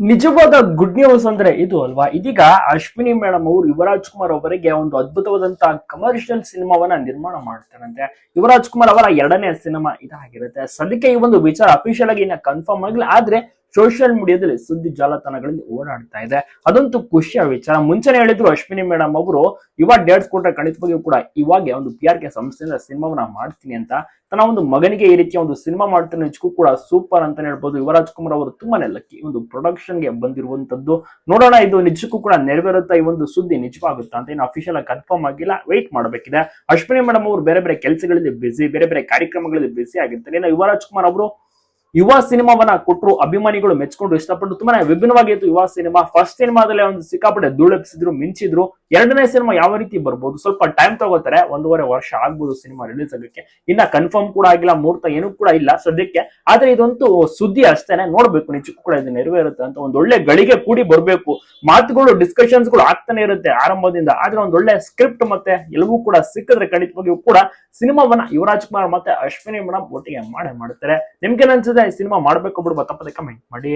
ನಿಜವಾದ good news ಅಂದ್ರೆ ಇದು ಅಲ್ವಾ? ಇದೀಗ ಅಶ್ವಿನಿ ಮೇಡಮ್ ಅವರು, ಯುವರಾಜ್ ಕುಮಾರ್ ಅವರಿಗೆ ಒಂದು ಅದ್ಭುತವಾದಂತಹ ಕಮರ್ಷಿಯಲ್ ಸಿನಿಮಾವನ್ನ ನಿರ್ಮಾಣ ಮಾಡ್ತಾರಂತೆ. ಯುವರಾಜ್ ಕುಮಾರ್ ಅವರ ಎರಡನೇ ಸಿನಿಮಾ ಇದಾಗಿರುತ್ತೆ. ಸದ್ಯಕ್ಕೆ ಈ ಒಂದು ವಿಚಾರ ಅಫಿಷಿಯಲ್ ಆಗಿ ಇನ್ನ ಕನ್ಫರ್ಮ್ ಆಗಿಲ್ಲ ಆದ್ರೆ ಸೋಷಿಯಲ್ ಮೀಡಿಯಾದಲ್ಲಿ ಸುದ್ದಿ ಜಾಲತಾಣಗಳಲ್ಲಿ ಓಡಾಡ್ತಾ ಇದೆ. ಅದಂತೂ ಖುಷಿಯ ವಿಚಾರ. ಮುಂಚೆನೆ ಹೇಳಿದ್ರು ಅಶ್ವಿನಿ ಮೇಡಮ್ ಅವರು, ಇವಾಗ ಡೇಟ್ಸ್ ಕೊಟ್ರೆ ಖಂಡಿತವಾಗಿಯೂ ಕೂಡ ಇವಾಗ ಒಂದು ಪಿ ಆರ್ ಕೆ ಸಂಸ್ಥೆಯಿಂದ ಸಿನಿಮಾವನ್ನ ಮಾಡ್ತೀನಿ ಅಂತ. ತನ್ನ ಒಂದು ಮಗನಿಗೆ ಈ ರೀತಿಯ ಒಂದು ಸಿನಿಮಾ ಮಾಡ್ತಾನೆ ಕೂಡ ಸೂಪರ್ ಅಂತ ಹೇಳ್ಬೋದು. ಯುವರಾಜ್ ಕುಮಾರ್ ಅವರು ತುಂಬಾನೇ ಲಕ್ಕಿ ಒಂದು ಪ್ರೊಡಕ್ಷನ್ಗೆ ಬಂದಿರುವಂತದ್ದು. ನೋಡೋಣ, ಇದು ನಿಜಕ್ಕೂ ಕೂಡ ನೆರವೇರುತ್ತಾ ಈ ಒಂದು ಸುದ್ದಿ ನಿಜವಾಗುತ್ತಾ ಅಂತ ಏನು ಅಫಿಷಿಯಲ್ ಆಗಿ ಕನ್ಫರ್ಮ್ ಆಗಿಲ್ಲ. ವೆಯ್ಟ್ ಮಾಡಬೇಕಿದೆ. ಅಶ್ವಿನಿ ಮೇಡಮ್ ಅವರು ಬೇರೆ ಬೇರೆ ಕೆಲಸಗಳಲ್ಲಿ ಬಿಸಿ ಬೇರೆ ಬೇರೆ ಕಾರ್ಯಕ್ರಮಗಳಲ್ಲಿ ಬಿಸಿ ಆಗಿರ್ತಾರೆ. ಇನ್ನು ಯುವರಾಜ್ ಕುಮಾರ್ ಅವರು ಯುವ ಸಿನಿಮಾವನ್ನ ಕೊಟ್ಟರು ಅಭಿಮಾನಿಗಳು ಮೆಚ್ಕೊಂಡು ಇಷ್ಟಪಟ್ಟು ತುಂಬಾನೇ ವಿಭಿನ್ನವಾಗಿತ್ತು ಯುವ ಸಿನಿಮಾ ಫಸ್ಟ್ ಸಿನಿಮಾದಲ್ಲೇ ಒಂದು ಸಿಕ್ಕಾಪಟ್ಟೆ ಧೂಳೆಪ್ಸಿದ್ರು ಮಿಂಚಿದ್ರು. ಎರಡನೇ ಸಿನಿಮಾ ಯಾವ ರೀತಿ ಬರ್ಬೋದು? ಸ್ವಲ್ಪ ಟೈಮ್ ತಗೋತಾರೆ. ಒಂದೂವರೆ ವರ್ಷ ಆಗ್ಬೋದು ಸಿನಿಮಾ ರಿಲೀಸ್ ಆಗಕ್ಕೆ. ಇನ್ನ ಕನ್ಫರ್ಮ್ ಕೂಡ ಆಗಿಲ್ಲ, ಮುಹೂರ್ತ ಏನೂ ಕೂಡ ಇಲ್ಲ ಸದ್ಯಕ್ಕೆ. ಆದ್ರೆ ಇದಂತೂ ಸುದ್ದಿ ಅಷ್ಟೇನೆ. ನೋಡ್ಬೇಕು ನಿಜಕ್ಕೂ ಕೂಡ ಇದು ನೆರವೇರುತ್ತೆ ಅಂತ. ಒಂದ್ ಒಳ್ಳೆ ಗಳಿಗೆ ಕೂಡಿ ಬರ್ಬೇಕು. ಮಾತುಗಳು ಡಿಸ್ಕಷನ್ಸ್ಗಳು ಆಗ್ತಾನೆ ಇರುತ್ತೆ ಆರಂಭದಿಂದ. ಆದ್ರೆ ಒಂದ್ ಒಳ್ಳೆ ಸ್ಕ್ರಿಪ್ಟ್ ಮತ್ತೆ ಎಲ್ಲವೂ ಕೂಡ ಸಿಕ್ಕಿದ್ರೆ ಖಂಡಿತವಾಗಿಯೂ ಕೂಡ ಸಿನಿಮಾವನ್ನ ಯುವರಾಜ್ ಕುಮಾರ್ ಮತ್ತೆ ಅಶ್ವಿನಿ ಮೇಡಮ್ ಒಟ್ಟಿಗೆ ಮಾಡೇ ಮಾಡ್ತಾರೆ. ನಿಮ್ಗೆ ಅನ್ಸುತ್ತೆ? ಈ ಸಿನಿಮಾ ಮಾಡ್ಬೇಕು ಬಿಡ್ಬಾ ತಪ್ಪದೆ ಕಮೆಂಟ್ ಮಾಡಿ.